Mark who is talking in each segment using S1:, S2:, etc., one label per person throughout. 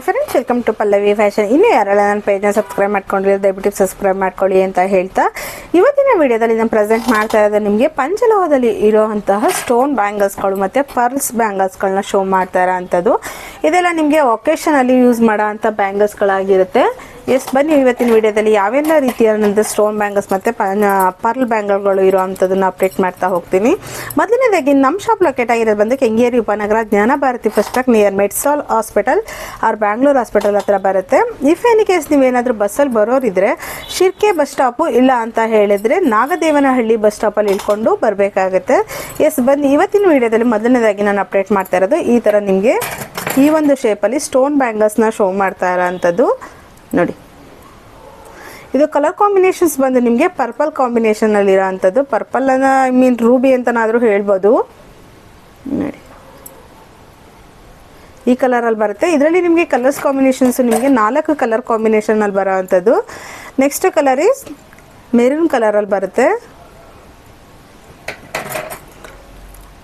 S1: Hi friends welcome to Pallavi fashion ಇನ್ನೂ ಯಾರೆಲ್ಲ ನನ್ನ ಪೇಜ್ನ ಸಬ್ಸ್ಕ್ರೈಬ್ ಮಾಡ್ಕೊಂಡಿರೋ ದಯವಿಟ್ಟು ಸಬ್ಸ್ಕ್ರೈಬ್ ಮಾಡ್ಕೊಳ್ಳಿ ಅಂತ ಹೇಳ್ತಾ, ಇವತ್ತಿನ ವಿಡಿಯೋದಲ್ಲಿ ನಾನು ಪ್ರೆಸೆಂಟ್ ಮಾಡ್ತಾ ಇರೋದು ನಿಮಗೆ ಪಂಚಲೋಹದಲ್ಲಿ ಇರೋವಂತಹ ಸ್ಟೋನ್ ಬ್ಯಾಂಗಲ್ಸ್ಗಳು ಮತ್ತು ಪರ್ಲ್ಸ್ ಬ್ಯಾಂಗಲ್ಸ್ಗಳನ್ನ ಶೋ ಮಾಡ್ತಾ ಇರೋ ಅಂಥದ್ದು ಇದೆಲ್ಲ ನಿಮಗೆ ಒಕೇಶನಲ್ಲಿ ಯೂಸ್ ಮಾಡೋ ಅಂಥ ಬ್ಯಾಂಗಲ್ಸ್ಗಳಾಗಿರುತ್ತೆ ಎಸ್ ಬನ್ನಿ ಇವತ್ತಿನ ವಿಡಿಯೋದಲ್ಲಿ ಯಾವೆಲ್ಲ ರೀತಿಯಾದಂಥ ಸ್ಟೋನ್ ಬ್ಯಾಂಗಲ್ಸ್ ಮತ್ತು ಪರ್ಲ್ ಬ್ಯಾಂಗಲ್ಗಳು ಇರುವಂಥದ್ದನ್ನು ಅಪ್ಡೇಟ್ ಮಾಡ್ತಾ ಹೋಗ್ತೀನಿ. ಮೊದಲನೇದಾಗಿ ನಮ್ಮ ಶಾಪ್ ಲೊಕೇಟ್ ಆಗಿರೋದು ಬಂದು Kengeri Upanagara Jnana Bharathi first track near Medsol hospital or Bangalore hospital ಹತ್ರ ಬರುತ್ತೆ. ಇಫ್ ಎನಿ ಕೇಸ್ ನೀವೇನಾದರೂ ಬಸ್ಸಲ್ಲಿ ಬರೋರಿದ್ರೆ ಶಿರ್ಕೆ ಬಸ್ ಸ್ಟಾಪು ಇಲ್ಲ ಅಂತ ಹೇಳಿದ್ರೆ ನಾಗದೇವನಹಳ್ಳಿ ಬಸ್ ಸ್ಟಾಪಲ್ಲಿ ಇಳ್ಕೊಂಡು ಬರಬೇಕಾಗುತ್ತೆ. ಎಸ್ ಬನ್ನಿ ಇವತ್ತಿನ ವಿಡಿಯೋದಲ್ಲಿ ಮೊದಲನೇದಾಗಿ ನಾನು ಅಪ್ಡೇಟ್ ಮಾಡ್ತಾ ಇರೋದು ಈ ಥರ ನಿಮಗೆ ಈ ಒಂದು ಶೇಪಲ್ಲಿ ಸ್ಟೋನ್ ಬ್ಯಾಂಗಲ್ಸ್ನ ಶೋ ಮಾಡ್ತಾ ಇರೋವಂಥದ್ದು ನೋಡಿ. ಇದು ಕಲರ್ ಕಾಂಬಿನೇಷನ್ಸ್ ಬಂದು ನಿಮಗೆ ಪರ್ಪಲ್ ಕಾಂಬಿನೇಷನಲ್ಲಿರೋ ಅಂಥದ್ದು ಪರ್ಪಲ್ ಅನ್ನ ಐ ಮೀನ್ ರೂಬಿ ಅಂತನಾದರೂ ಹೇಳ್ಬೋದು. ನೋಡಿ. ಈ ಕಲರಲ್ಲಿ ಬರುತ್ತೆ. ಇದರಲ್ಲಿ ನಿಮಗೆ ಕಲರ್ಸ್ ಕಾಂಬಿನೇಷನ್ಸ್ ನಿಮಗೆ ನಾಲ್ಕು ಕಲರ್ ಕಾಂಬಿನೇಷನಲ್ಲಿ ಬರೋ ಅಂಥದ್ದು. ನೆಕ್ಸ್ಟ್ ಕಲರ್ ಈಸ್ ಮೆರೂನ್ ಕಲರಲ್ಲಿ ಬರುತ್ತೆ.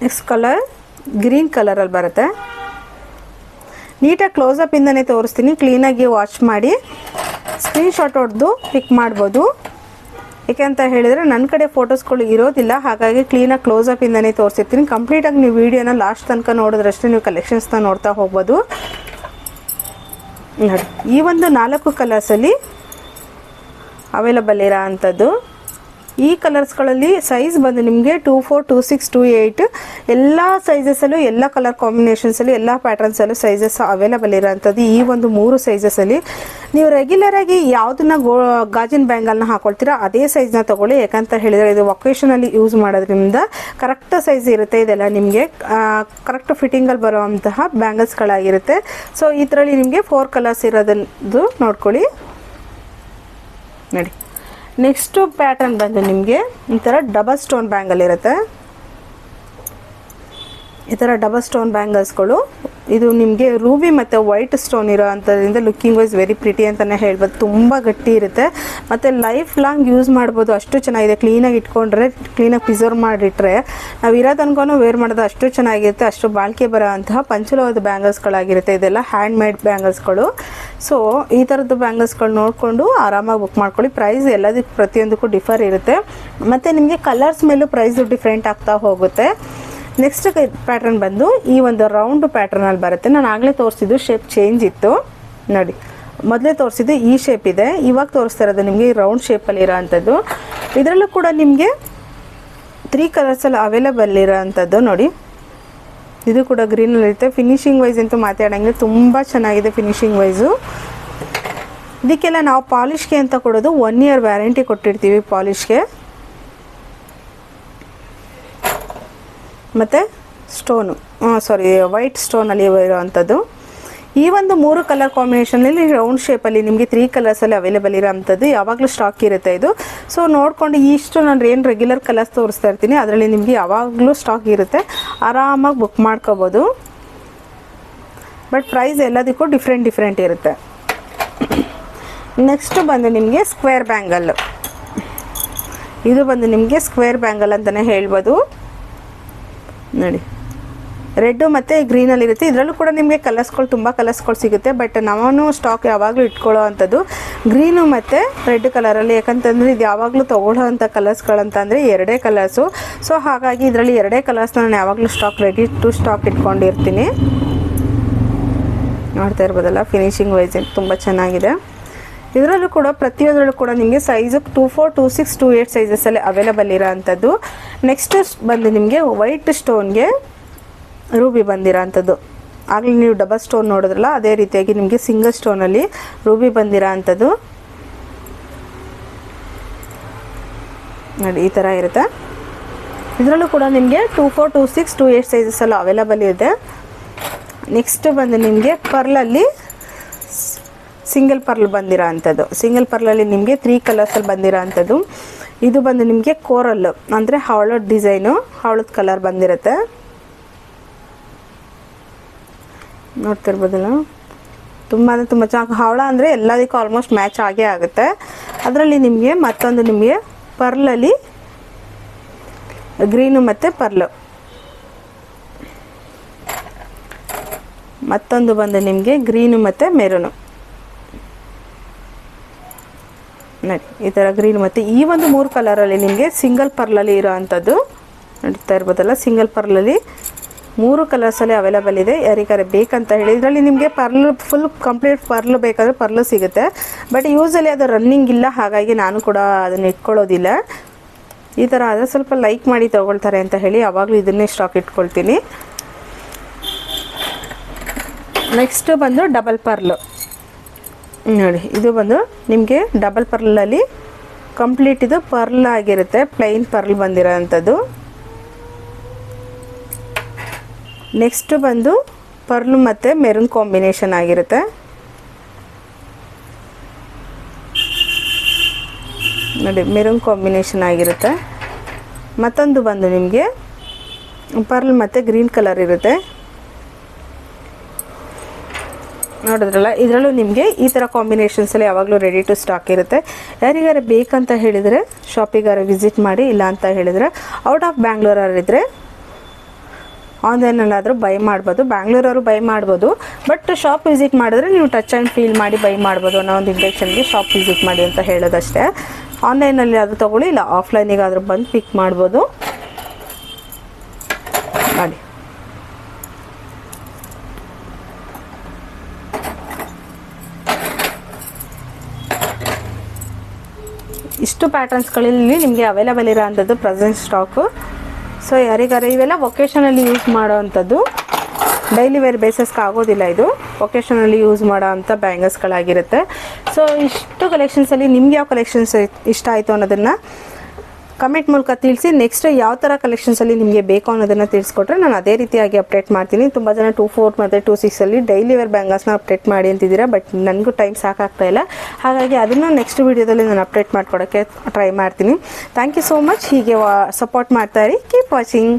S1: ನೆಕ್ಸ್ಟ್ ಕಲರ್ ಗ್ರೀನ್ ಕಲರಲ್ಲಿ ಬರುತ್ತೆ. ನೀಟಾಗಿ ಕ್ಲೋಸಪ್ ಇಂದನೇ ತೋರಿಸ್ತೀನಿ. ಕ್ಲೀನಾಗಿ ವಾಚ್ ಮಾಡಿ ಸ್ಕ್ರೀನ್ಶಾಟ್ ಹೊಡೆದು ಪಿಕ್ ಮಾಡ್ಬೋದು. ಯಾಕೆಂತ ಹೇಳಿದರೆ ನನ್ನ ಕಡೆ ಫೋಟೋಸ್ಗಳು ಇರೋದಿಲ್ಲ. ಹಾಗಾಗಿ ಕ್ಲೀನಾಗಿ ಕ್ಲೋಸಪ್ ಇಂದನೇ ತೋರಿಸಿರ್ತೀನಿ. ಕಂಪ್ಲೀಟಾಗಿ ನೀವು ವಿಡಿಯೋನ ಲಾಸ್ಟ್ ತನಕ ನೋಡಿದ್ರಷ್ಟೇ ನೀವು ಕಲೆಕ್ಷನ್ಸ್ನ ನೋಡ್ತಾ ಹೋಗ್ಬೋದು. ನೋಡಿ, ಈ ಒಂದು ನಾಲ್ಕು ಕಲರ್ಸಲ್ಲಿ ಅವೈಲಬಲ್ ಇರೋ ಅಂಥದ್ದು. ಈ ಕಲರ್ಸ್ಗಳಲ್ಲಿ ಸೈಜ್ ಬಂದು ನಿಮಗೆ two four two six two eight ಎಲ್ಲ ಸೈಜಸಲ್ಲೂ ಎಲ್ಲ ಕಲರ್ ಕಾಂಬಿನೇಷನ್ಸಲ್ಲಿ ಎಲ್ಲ ಪ್ಯಾಟರ್ನ್ಸಲ್ಲೂ ಸೈಜಸ್ ಅವೈಲಬಲ್ ಇರೋವಂಥದ್ದು ಈ ಒಂದು ಮೂರು ಸೈಜಸಲ್ಲಿ ನೀವು ರೆಗ್ಯುಲರಾಗಿ ಯಾವುದನ್ನ ಗೋ, ಗಾಜಿನ ಬ್ಯಾಂಗಲ್ನ ಹಾಕೊಳ್ತೀರಾ, ಅದೇ ಸೈಜ್ನ ತೊಗೊಳ್ಳಿ. ಯಾಕಂತ ಹೇಳಿದರೆ ಇದು ಒಕೇಶನಲ್ಲಿ ಯೂಸ್ ಮಾಡೋದ್ರಿಂದ ಕರೆಕ್ಟ್ ಸೈಜ್ ಇರುತ್ತೆ ಇದೆಲ್ಲ ನಿಮಗೆ. ಕರೆಕ್ಟ್ ಫಿಟ್ಟಿಂಗಲ್ಲಿ ಬರುವಂತಹ ಬ್ಯಾಂಗಲ್ಸ್ಗಳಾಗಿರುತ್ತೆ ಸೊ ಇದರಲ್ಲಿ ನಿಮಗೆ ಫೋರ್ ಕಲರ್ಸ್ ಇರೋದನ್ನು ನೋಡ್ಕೊಳ್ಳಿ. ನೋಡಿ. ನೆಕ್ಸ್ಟು ಪ್ಯಾಟರ್ನ್ ಬಂದು ನಿಮಗೆ ಈ ಥರ ಡಬಲ್ ಸ್ಟೋನ್ ಬ್ಯಾಂಗಲ್ ಇರುತ್ತೆ. ಈ ಥರ ಡಬಲ್ ಸ್ಟೋನ್ ಬ್ಯಾಂಗಲ್ಸ್ಗಳು ಇದು ನಿಮಗೆ ರೂಬಿ ಮತ್ತು ವೈಟ್ ಸ್ಟೋನ್ ಇರೋ ಅಂಥದ್ರಿಂದ ಲುಕ್ಕಿಂಗ್ ವೈಸ್ ವೆರಿ ಪ್ರಿಟಿ ಅಂತಲೇ ಹೇಳ್ಬೋದು. ತುಂಬ ಗಟ್ಟಿ ಇರುತ್ತೆ. ಮತ್ತು ಲೈಫ್ ಲಾಂಗ್ ಯೂಸ್ ಮಾಡ್ಬೋದು. ಅಷ್ಟು ಚೆನ್ನಾಗಿದೆ. ಕ್ಲೀನಾಗಿ ಇಟ್ಕೊಂಡ್ರೆ ಕ್ಲೀನಾಗಿ ಪ್ರಿಸರ್ವ್ ಮಾಡಿಟ್ರೆ, ನಾವು ಇರೋ ತನಕನೂ ವೇರ್ ಮಾಡೋದು ಅಷ್ಟು ಚೆನ್ನಾಗಿರುತ್ತೆ. ಅಷ್ಟು ಬಾಳಿಕೆ ಬರೋ ಅಂತಹ ಪಂಚಲೋಹದ ಬ್ಯಾಂಗಲ್ಸ್ಗಳಾಗಿರುತ್ತೆ. ಇದೆಲ್ಲ ಹ್ಯಾಂಡ್ ಮೇಡ್ ಬ್ಯಾಂಗಲ್ಸ್ಗಳು. ಸೊ ಈ ಥರದ್ದು ಬ್ಯಾಂಗಲ್ಸ್ಗಳು ನೋಡಿಕೊಂಡು ಆರಾಮಾಗಿ ಬುಕ್ ಮಾಡ್ಕೊಳ್ಳಿ. ಪ್ರೈಸ್ ಎಲ್ಲದಕ್ಕೂ ಪ್ರತಿಯೊಂದಕ್ಕೂ ಡಿಫರ್ ಇರುತ್ತೆ. ಮತ್ತು ನಿಮಗೆ ಕಲರ್ಸ್ ಮೇಲೂ ಪ್ರೈಸು ಡಿಫ್ರೆಂಟ್ ಆಗ್ತಾ ಹೋಗುತ್ತೆ. ನೆಕ್ಸ್ಟ್ ಪ್ಯಾಟರ್ನ್ ಬಂದು ಈ ಒಂದು ರೌಂಡ್ ಅಲ್ಲಿ ಬರುತ್ತೆ. ನಾನು ಆಗಲೇ ತೋರಿಸಿದ್ದು ಶೇಪ್ ಚೇಂಜ್ ಇತ್ತು. ನೋಡಿ, ಮೊದಲೇ ತೋರಿಸಿದ್ದು ಈ ಶೇಪ್ ಇದೆ. ಇವಾಗ ತೋರಿಸ್ತಾ ಇರೋದು ನಿಮಗೆ ರೌಂಡ್ ಶೇಪಲ್ಲಿ ಇರೋ ಅಂಥದ್ದು ಇದರಲ್ಲೂ ಕೂಡ ನಿಮಗೆ ತ್ರೀ ಕಲರ್ಸಲ್ಲಿ ಅವೈಲೇಬಲ್ ಇರೋ ಅಂಥದ್ದು ನೋಡಿ. ಇದು ಕೂಡ ಗ್ರೀನಲ್ಲಿ ಇರುತ್ತೆ. ಫಿನಿಶಿಂಗ್ ವೈಸ್ ಅಂತೂ ಮಾತಾಡೋಂಗೆ ತುಂಬ ಚೆನ್ನಾಗಿದೆ ಫಿನಿಶಿಂಗ್ ವೈಸು ಇದಕ್ಕೆಲ್ಲ ನಾವು ಪಾಲಿಷ್ಗೆ ಅಂತ ಕೊಡೋದು ಒನ್ ಇಯರ್ ವ್ಯಾರಂಟಿ ಕೊಟ್ಟಿರ್ತೀವಿ ಪಾಲಿಷ್ಗೆ ಮತ್ತು ಸ್ಟೋನು ಸಾರಿ ವೈಟ್ ಸ್ಟೋನಲ್ಲಿ ಇರೋವಂಥದ್ದು ಈ ಒಂದು ಮೂರು ಕಲರ್ ಕಾಂಬಿನೇಷನಲ್ಲಿ ರೌಂಡ್ ಶೇಪಲ್ಲಿ ನಿಮಗೆ ತ್ರೀ ಕಲರ್ಸಲ್ಲಿ ಅವೈಲೇಬಲ್ ಇರೋ ಅಂಥದ್ದು ಯಾವಾಗಲೂ ಸ್ಟಾಕ್ ಇರುತ್ತೆ ಇದು. ಸೊ ನೋಡಿಕೊಂಡು ಇಷ್ಟು ನಾನು ಏನು ರೆಗ್ಯುಲರ್ ಕಲರ್ಸ್ ತೋರಿಸ್ತಾ ಇರ್ತೀನಿ, ಅದರಲ್ಲಿ ನಿಮಗೆ ಯಾವಾಗಲೂ ಸ್ಟಾಕ್ ಇರುತ್ತೆ. ಆರಾಮಾಗಿ ಬುಕ್ ಮಾಡ್ಕೋಬೋದು. ಬಟ್ ಪ್ರೈಸ್ ಎಲ್ಲದಕ್ಕೂ ಡಿಫ್ರೆಂಟ್ ಡಿಫ್ರೆಂಟ್ ಇರುತ್ತೆ. ನೆಕ್ಸ್ಟ್ ಬಂದು ನಿಮಗೆ ಸ್ಕ್ವೇರ್ ಬ್ಯಾಂಗಲ್ ಇದು ಬಂದು ನಿಮಗೆ ಸ್ಕ್ವೇರ್ ಬ್ಯಾಂಗಲ್ ಅಂತಲೇ ಹೇಳ್ಬೋದು. ನೋಡಿ. ರೆಡ್ಡು ಮತ್ತು ಗ್ರೀನಲ್ಲಿರುತ್ತೆ ಇದರಲ್ಲೂ ಕೂಡ ನಿಮಗೆ ಕಲರ್ಸ್ಗಳು ತುಂಬ ಕಲರ್ಸ್ಗಳು ಸಿಗುತ್ತೆ ಬಟ್ ನಾನು ಸ್ಟಾಕ್ ಯಾವಾಗಲೂ ಇಟ್ಕೊಳ್ಳೋ ಅಂಥದ್ದು ಗ್ರೀನು ಮತ್ತು ರೆಡ್ ಕಲರಲ್ಲಿ ಯಾಕಂತಂದರೆ ಇದು ಯಾವಾಗಲೂ ತೊಗೊಳ್ಳೋ ಅಂಥ ಕಲರ್ಸ್ಗಳಂತಂದರೆ ಎರಡೇ ಕಲರ್ಸು ಸೊ ಹಾಗಾಗಿ ಇದರಲ್ಲಿ ಎರಡೇ ಕಲರ್ಸ್ನ ನಾನು ಯಾವಾಗಲೂ ಸ್ಟಾಕ್ ರೆಡಿ ಟು ಸ್ಟಾಕ್ ಇಟ್ಕೊಂಡಿರ್ತೀನಿ. ನೋಡ್ತಾ ಇರ್ಬೋದಲ್ಲ ಫಿನಿಶಿಂಗ್ ವೈಸ್ ತುಂಬ ಚೆನ್ನಾಗಿದೆ. ಇದರಲ್ಲೂ ಕೂಡ ಪ್ರತಿಯೊಂದರಲ್ಲೂ ಕೂಡ ನಿಮಗೆ size two four two six two eight ಸೈಜಸ್ಸಲ್ಲಿ available ಇರೋ ಅಂಥದ್ದು ನೆಕ್ಸ್ಟ್ ಬಂದು ನಿಮಗೆ ವೈಟ್ ಸ್ಟೋನ್ಗೆ ರೂಬಿ ಬಂದಿರೋ ಅಂಥದ್ದು ಆಗಲೇ ನೀವು ಡಬಲ್ ಸ್ಟೋನ್ ನೋಡಿದ್ರಲ್ಲ, ಅದೇ ರೀತಿಯಾಗಿ ನಿಮಗೆ ಸಿಂಗಲ್ ಸ್ಟೋನಲ್ಲಿ ರೂಬಿ ಬಂದಿರೋ ನೋಡಿ, ಈ ಥರ ಇರುತ್ತೆ. ಇದರಲ್ಲೂ ಕೂಡ ನಿಮಗೆ two four two six two eight ಎಲ್ಲ ಅವೈಲೇಬಲ್ ಇದೆ. ನೆಕ್ಸ್ಟ್ ಬಂದು ನಿಮಗೆ ಪರ್ಲಲ್ಲಿ ಸಿಂಗಲ್ ಪರ್ಲ್ ಬಂದಿರೋ ಅಂಥದ್ದು ಸಿಂಗಲ್ ಪರ್ಲಲ್ಲಿ ನಿಮಗೆ ತ್ರೀ ಕಲರ್ಸಲ್ಲಿ ಬಂದಿರೋ ಅಂಥದ್ದು ಇದು ಬಂದು ನಿಮಗೆ ಕೋರಲ್ಲು ಅಂದರೆ ಹವಳದ ಡಿಸೈನು ಹವಳದ ಕಲರ್ ಬಂದಿರುತ್ತೆ. ನೋಡ್ತಿರ್ಬೋದಲ್ಲ? ತುಂಬ ಅಂದರೆ ತುಂಬ ಚೆನ್ನಾಗಿ, ಹವಳ ಅಂದರೆ ಎಲ್ಲದಕ್ಕೂ ಆಲ್ಮೋಸ್ಟ್ ಮ್ಯಾಚ್ ಆಗೇ ಆಗುತ್ತೆ. ಅದರಲ್ಲಿ ನಿಮಗೆ ಮತ್ತೊಂದು ನಿಮಗೆ ಪರ್ಲಲ್ಲಿ ಗ್ರೀನು ಮತ್ತು ಪರ್ಲು. ಮತ್ತೊಂದು ಬಂದು ನಿಮಗೆ ಗ್ರೀನು ಮತ್ತು ಮೆರೂನು ನೋಡಿ ಈ ಥರ ಗ್ರೀನ್ ಮತ್ತು ಈ ಒಂದು ಮೂರು ಕಲರಲ್ಲಿ ನಿಮಗೆ ಸಿಂಗಲ್ ಪರ್ಲಲ್ಲಿ ಇರೋ ಅಂಥದ್ದು ನಡೀತಾ ಇರ್ಬೋದಲ್ಲ ಸಿಂಗಲ್ ಪರ್ಲಲ್ಲಿ ಮೂರು ಕಲರ್ಸಲ್ಲಿ ಅವೈಲೇಬಲ್ ಇದೆ. ಯಾರಿಗಾರೆ ಬೇಕಂತ ಹೇಳಿ, ಇದರಲ್ಲಿ ನಿಮಗೆ ಪರ್ಲ್ ಫುಲ್ ಕಂಪ್ಲೀಟ್ ಪರ್ಲ್ ಬೇಕಾದರೆ ಪರ್ಲು ಸಿಗುತ್ತೆ. ಬಟ್ ಯೂಸಲ್ಲಿ ಅದು ರನ್ನಿಂಗ್ ಇಲ್ಲ, ಹಾಗಾಗಿ ನಾನು ಕೂಡ ಅದನ್ನು ಇಟ್ಕೊಳ್ಳೋದಿಲ್ಲ. ಈ ಥರ ಆದರೆ ಸ್ವಲ್ಪ ಲೈಕ್ ಮಾಡಿ ತೊಗೊಳ್ತಾರೆ ಅಂತ ಹೇಳಿ ಯಾವಾಗಲೂ ಇದನ್ನೇ ಸ್ಟಾಕ್ ಇಟ್ಕೊಳ್ತೀನಿ. ನೆಕ್ಸ್ಟ್ ಬಂದು ಡಬಲ್ ಪರ್ಲು ನೋಡಿ, ಇದು ಬಂದು ನಿಮಗೆ ಡಬಲ್ ಪರ್ಲಲ್ಲಿ ಕಂಪ್ಲೀಟ್ ಇದು ಪರ್ಲ್ ಆಗಿರುತ್ತೆ ಪ್ಲೈನ್ ಪರ್ಲ್ ಬಂದಿರೋ ಅಂಥದ್ದು ನೆಕ್ಸ್ಟ್ ಬಂದು ಪರ್ಲ್ ಮತ್ತು ಮೆರೂನ್ ಕಾಂಬಿನೇಷನ್ ಆಗಿರುತ್ತೆ. ನೋಡಿ ಮೆರೂನ್ ಕಾಂಬಿನೇಷನ್ ಆಗಿರುತ್ತೆ. ಮತ್ತೊಂದು ಬಂದು ನಿಮಗೆ ಪರ್ಲ್ ಮತ್ತು ಗ್ರೀನ್ ಕಲರ್ ಇರುತ್ತೆ. ನೋಡಿದ್ರಲ್ಲ, ಇದರಲ್ಲೂ ನಿಮಗೆ ಈ ಥರ ಕಾಂಬಿನೇಷನ್ಸಲ್ಲಿ ಯಾವಾಗಲೂ ರೆಡಿ ಟು ಸ್ಟಾಕ್ ಇರುತ್ತೆ. ಯಾರಿಗಾರ ಬೇಕಂತ ಹೇಳಿದರೆ ಶಾಪಿಗಾರ ವಿಸಿಟ್ ಮಾಡಿ, ಇಲ್ಲ ಅಂತ ಹೇಳಿದರೆ ಔಟ್ ಆಫ್ ಬ್ಯಾಂಗ್ಳೂರಲ್ಲಿದ್ದರೆ ಆನ್ಲೈನಲ್ಲಾದರೂ ಬೈ ಮಾಡ್ಬೋದು. ಬ್ಯಾಂಗ್ಳೂರವರು ಬೈ ಮಾಡ್ಬೋದು. ಬಟ್ ಶಾಪ್ ವಿಸಿಟ್ ಮಾಡಿದ್ರೆ ನೀವು ಟಚ್ ಆ್ಯಂಡ್ ಫೀಲ್ ಮಾಡಿ ಬೈ ಮಾಡ್ಬೋದು ಅನ್ನೋ ಒಂದು ಇಂಡಕ್ಷನ್ಗೆ ಶಾಪ್ ವಿಸಿಟ್ ಮಾಡಿ ಅಂತ ಹೇಳೋದಷ್ಟೇ. ಆನ್ಲೈನಲ್ಲಿ ಆದರೂ ತೊಗೊಳ್ಳಿ, ಇಲ್ಲ ಆಫ್ಲೈನಿಗಾದರೂ ಬಂದು ಪಿಕ್ ಮಾಡ್ಬೋದು. ಮಾಡಿ. ಇಷ್ಟು ಪ್ಯಾಟರ್ನ್ಸ್ಗಳಲ್ಲಿ ನಿಮಗೆ ಅವೈಲಬಲ್ ಇರೋ ಅಂಥದ್ದು ಪ್ರೆಸೆಂಟ್ ಸ್ಟಾಕು ಸೊ ಯಾರಿಗಾರು ಇವೆಲ್ಲ ಒಕೇಶನಲ್ಲಿ ಯೂಸ್ ಮಾಡೋ ಅಂಥದ್ದು ಡೈಲಿ ವೇರ್ ಬೇಸಸ್ಗೆ ಆಗೋದಿಲ್ಲ ಇದು. ಒಕೇಶನಲ್ಲಿ ಯೂಸ್ ಮಾಡೋ ಅಂಥ ಬ್ಯಾಂಗಲ್ಸ್ಗಳಾಗಿರುತ್ತೆ ಸೊ ಇಷ್ಟು ಕಲೆಕ್ಷನ್ಸಲ್ಲಿ ನಿಮ್ಗೆ ಯಾವ ಕಲೆಕ್ಷನ್ಸ್ ಇಷ್ಟ ಆಯಿತು ಅನ್ನೋದನ್ನು ಕಮೆಂಟ್ ಮೂಲಕ ತಿಳಿಸಿ ನೆಕ್ಸ್ಟ್ ಯಾವ ಥರ ಕಲೆಕ್ಷನ್ಸಲ್ಲಿ ನಿಮಗೆ ಬೇಕು ಅನ್ನೋದನ್ನು ತಿಳಿಸ್ಕೊಟ್ರೆ ನಾನು ಅದೇ ರೀತಿಯಾಗಿ ಅಪ್ಡೇಟ್ ಮಾಡ್ತೀನಿ. ತುಂಬ ಜನ ಟೂ ಫೋರ್ ಮತ್ತು ಟೂ ಸಿಕ್ಸಲ್ಲಿ ಡೈಲಿ ವೇರ್ ಬ್ಯಾಂಗಲ್ಸ್ನ ಅಪ್ಡೇಟ್ ಮಾಡಿ ಅಂತಿದ್ದೀರಾ ಬಟ್ ನನಗೂ ಟೈಮ್ ಸಾಕಾಗ್ತಾ ಇಲ್ಲ. ಹಾಗಾಗಿ ಅದನ್ನು ನೆಕ್ಸ್ಟ್ ವೀಡಿಯೋದಲ್ಲಿ ನಾನು ಅಪ್ಡೇಟ್ ಮಾಡ್ಕೊಡೋಕ್ಕೆ ಟ್ರೈ ಮಾಡ್ತೀನಿ. ಥ್ಯಾಂಕ್ ಯು ಸೋ ಮಚ್ ಹೀಗೆ ಸಪೋರ್ಟ್ ಮಾಡ್ತಾ ಇರಿ. Keep watching